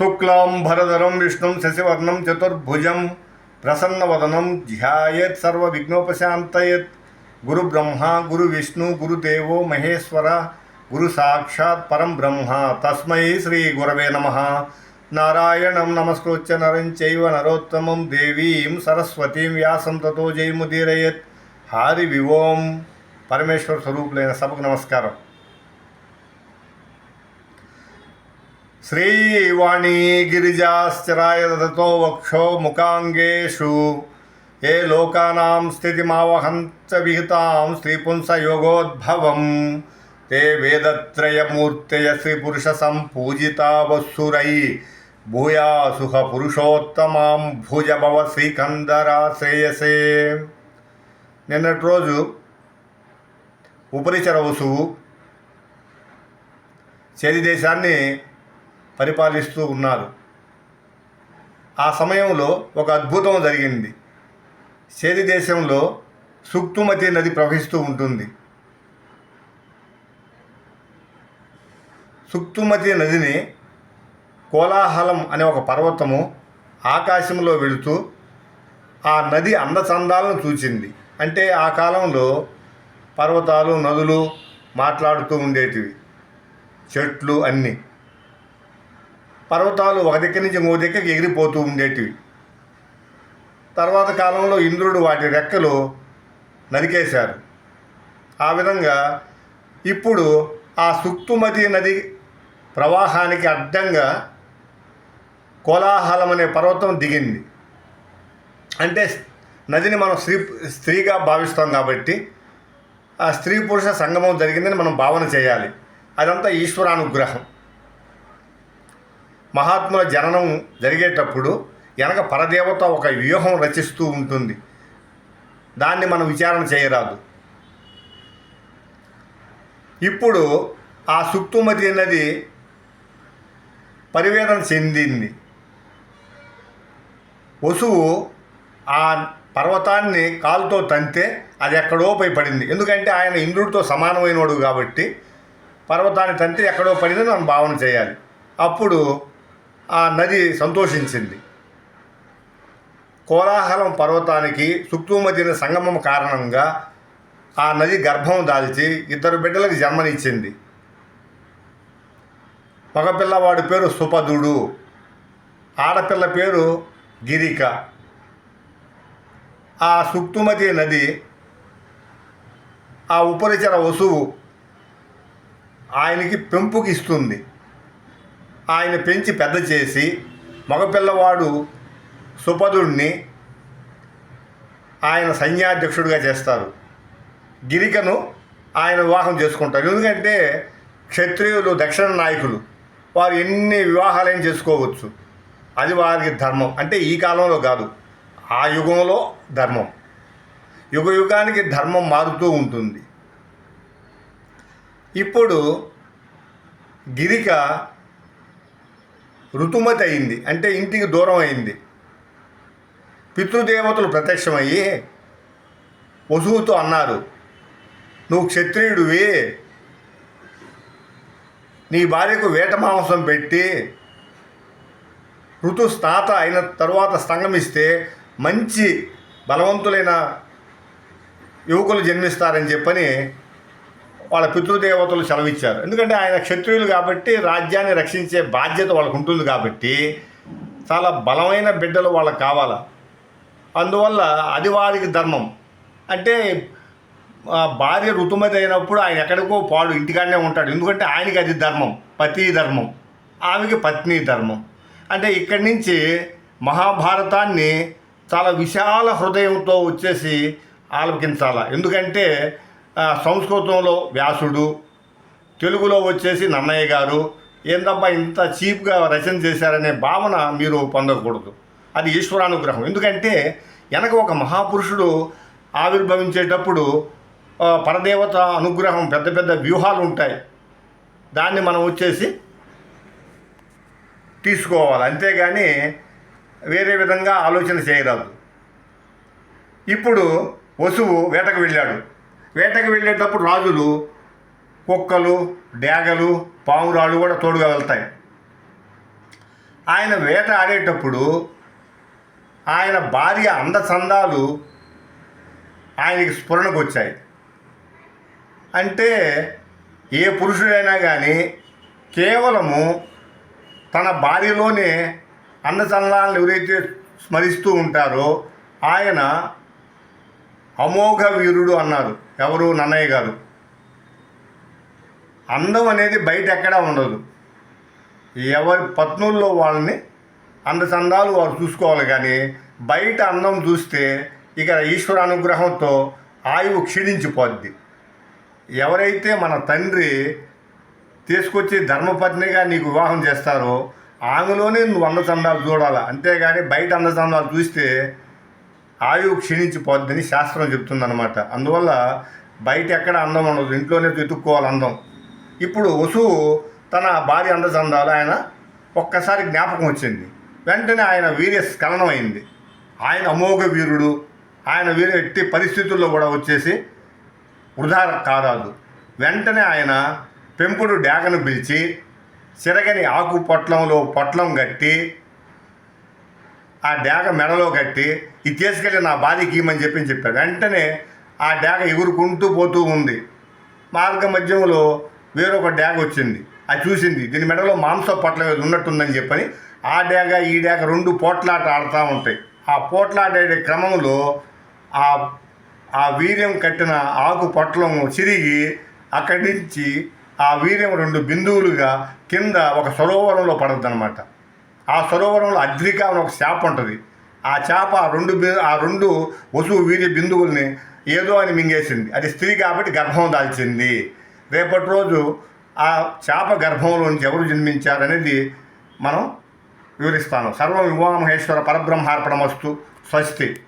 శుక్లాం భరధరం విష్ణుం శశివర్ణం చతుర్భుజం ప్రసన్నవదనం ధ్యాయేత్ సర్వ విఘ్నోపశాంతయత్ గురు బ్రహ్మ గురు విష్ణు గురుదేవో మహేశ్వర గురు సాక్షాత్ పరం బ్రహ్మ. తస్మై శ్రీ గురవే నమ. నారాయణం నమస్కృత్య నరం చైవ నరోత్తమం దేవీం సరస్వతీం వ్యాసం తతో జయముదీరయత్. హరి వివోం. పరమేశ్వర స్వరూపులైన సభకు నమస్కారం. శ్రీవాణీ గిరిజాశ్చరాయ దతో వక్షో ముఖాంగేషు ఏ లోకానాం స్థితిమావహంచ విహితాం స్త్రీపుంసయోగోద్భవం ते वेदत्रयमूर्तय श्रीपुरुष सम्पूजिता वत्सुरै भूयासुह పురుషోత్తమాం భుజభవ శ్రీకందరా శ్రేయసే నిన్నటి రోజు ఉపరిచర వసువు చేది దేశాన్ని పరిపాలిస్తూ ఉన్నారు. ఆ సమయంలో ఒక అద్భుతం జరిగింది. సేది దేశంలో సుక్తుమతి నది ప్రవహిస్తూ ఉంటుంది. సుక్తుమతి నదిని కోలాహలం అనే ఒక పర్వతము ఆకాశంలో వెళుతూ ఆ నది అందచందాలను చూచింది. అంటే ఆ కాలంలో పర్వతాలు నదులు మాట్లాడుతూ ఉండేటివి. చెట్లు అన్నీ. పర్వతాలు ఒక దగ్గర నుంచి ఇంకో దగ్గరికి ఎగిరిపోతూ ఉండేటివి. తర్వాత కాలంలో ఇంద్రుడు వాటి రెక్కలు నరికేశారు. ఆ విధంగా ఇప్పుడు ఆ సుక్తుమతి నది ప్రవాహానికి అడ్డంగా కోలాహలం అనే పర్వతం దిగింది. అంటే నదిని మనం స్త్రీ స్త్రీగా భావిస్తాం కాబట్టి ఆ స్త్రీ పురుష సంగమం జరిగిందని మనం భావన చేయాలి. అదంతా ఈశ్వరానుగ్రహం. మహాత్ముల జననం జరిగేటప్పుడు వెనక పరదేవత ఒక వ్యూహం రచిస్తూ ఉంటుంది. దాన్ని మనం విచారణ చేయరాదు. ఇప్పుడు ఆ సుక్తుమతి నది పరివేదన చెందింది. వసువు ఆ పర్వతాన్ని కాలుతో తంతే అది ఎక్కడో పై పడింది. ఎందుకంటే ఆయన ఇంద్రుడితో సమానమైనవాడు కాబట్టి పర్వతాన్ని తంతే ఎక్కడో పడిందని మనం భావన చేయాలి. అప్పుడు ఆ నది సంతోషించింది. కోలాహలం పర్వతానికి సుక్తుమతిని సంగమం కారణంగా ఆ నది గర్భం దాల్చి ఇద్దరు బిడ్డలకు జన్మనిచ్చింది. మగపిల్లవాడి పేరు సుపదుడు ఆడపిల్ల పేరు గిరిక. ఆ సుక్తుమతి నది ఆ ఉపరిచర వసువు ఆయనకి పెంపుకి ఇస్తుంది ఆయన పెంచి పెద్ద చేసి మగపిల్లవాడు సుపదుడిని ఆయన సైన్యాధ్యక్షుడిగా చేస్తారు. గిరికను ఆయన వివాహం చేసుకుంటారు. ఎందుకంటే క్షత్రియులు దక్షిణ నాయకులు వారు ఎన్ని వివాహాలైనా చేసుకోవచ్చు. అది వారికి ధర్మం. అంటే ఈ కాలంలో కాదు ఆ యుగంలో ధర్మం. యుగ యుగానికి ధర్మం మారుతూ ఉంటుంది. ఇప్పుడు గిరిక ఋతుమతి అయింది. అంటే ఇంటికి దూరం అయింది. పితృదేవతలు ప్రత్యక్షమయ్యి వసువుతో అన్నారు నువ్వు క్షత్రియుడివి. నీ భార్యకు వేట మాంసం పెట్టి ఋతుస్నాత అయిన తరువాత స్తంగమిస్తే మంచి బలవంతులైన యువకులు జన్మిస్తారని చెప్పని వాళ్ళ పితృదేవతలు సెలవిచ్చారు. ఎందుకంటే ఆయన క్షత్రియులు కాబట్టి రాజ్యాన్ని రక్షించే బాధ్యత వాళ్ళకు ఉంటుంది కాబట్టి చాలా బలమైన బిడ్డలు వాళ్ళకి కావాలి. అందువల్ల అది వారికి ధర్మం. అంటే భార్య ఋతుమతి అయినప్పుడు ఆయన ఎక్కడికో పాడు ఇంటికాడనే ఉంటాడు. ఎందుకంటే ఆయనకి అది ధర్మం పతి ధర్మం ఆమెకి పత్ని ధర్మం. అంటే ఇక్కడి నుంచి మహాభారతాన్ని చాలా విశాల హృదయంతో వచ్చేసి ఆలపించాల ఎందుకంటే సంస్కృతంలో వ్యాసుడు తెలుగులో వచ్చేసి నన్నయ్య గారు ఏందబ్బా ఇంత చీప్గా రచన చేశారనే భావన మీరు పొందకూడదు. అది ఈశ్వరానుగ్రహం. ఎందుకంటే వెనక ఒక మహాపురుషుడు ఆవిర్భవించేటప్పుడు పరదేవత అనుగ్రహం పెద్ద పెద్ద వ్యూహాలు ఉంటాయి. దాన్ని మనం వచ్చేసి తీసుకోవాలి. అంతేగాని వేరే విధంగా ఆలోచన చేయరాదు. ఇప్పుడు వసువు వేటకు వెళ్ళాడు. వేటకు వెళ్ళేటప్పుడు రాజులు కుక్కలు డేగలు పావురాళ్ళు కూడా తోడుగా వెళ్తాయి. ఆయన వేట ఆడేటప్పుడు ఆయన భార్య అందచందాలు ఆయనకి స్ఫురణకు వచ్చాయి అంటే ఏ పురుషుడైనా కానీ కేవలము తన భార్యలోనే అందచందాలను ఎవరైతే స్మరిస్తూ ఉంటారో ఆయన అమోఘ వీరుడు అన్నారు. ఎవరు? నన్నయ్య గారు. అందం అనేది బయట ఎక్కడా ఉండదు. ఎవరి పత్నుల్లో వాళ్ళని అందచందాలు వారు చూసుకోవాలి కానీ బయట అందం చూస్తే ఇక ఈశ్వర అనుగ్రహంతో ఆయువు క్షీణించిపోద్ది. ఎవరైతే మన తండ్రి తీసుకొచ్చి ధర్మపత్నిగా నీకు వివాహం చేస్తారో ఆమెలోనే నువ్వు అందచందాలు చూడాలి? అంతేగాని బయట అందచందాలు చూస్తే ఆయువు క్షీణించిపోద్దని శాస్త్రం చెప్తుందనమాట అందువల్ల బయట ఎక్కడ అందం ఉండదు. ఇంట్లోనే వెతుక్కోవాలి అందం. ఇప్పుడు వసువు తన భార్య అందచందాలు ఆయన ఒక్కసారి జ్ఞాపకం వచ్చింది. వెంటనే ఆయన వీర్య స్ఖలనం అయింది ఆయన అమోఘ వీరుడు. ఆయన వీరు ఎట్టి పరిస్థితుల్లో కూడా వచ్చేసి వృధా కారాదు. వెంటనే ఆయన పెంపుడు డాగను పిలిచి చిరగని ఆకు పొట్లంలో పొట్లం కట్టి ఆ డాగ మెడలో కట్టి ఇది తీసుకెళ్ళి నా బాధకి ఇమ్మని చెప్పి చెప్పాడు. వెంటనే ఆ డాగ ఎగురుకుంటూ పోతూ ఉంది. మార్గ మధ్యంలో వేరొక డాగ వచ్చింది. అది చూసింది దీని మెడలో మాంస పొట్ల ఉన్నట్టుందని చెప్పని ఆ డాగ ఈ డాగ రెండు పోట్లాట ఆడుతూ ఉంటాయి. ఆ పోట్లాడే క్రమంలో ఆ ఆ వీర్యం కట్టిన ఆకు పొట్లం చిరిగి అక్కడి నుంచి ఆ వీర్యం రెండు బిందువులుగా కింద ఒక సరోవరంలో పడద్దనమాట ఆ సరోవరంలో అద్రిక అని ఒక చేప ఉంటుంది. ఆ చేప ఆ రెండు ఆ రెండు వసువు వీరి బిందువుల్ని ఏదో అని మింగేసింది. అది స్త్రీ కాబట్టి గర్భం దాల్చింది. రేపటి రోజు ఆ చేప గర్భంలో నుంచి ఎవరు జన్మించారనేది మనం వివరిస్తాను. సర్వ వివాహమహేశ్వర పరబ్రహ్మార్పణమస్తు స్వస్తి.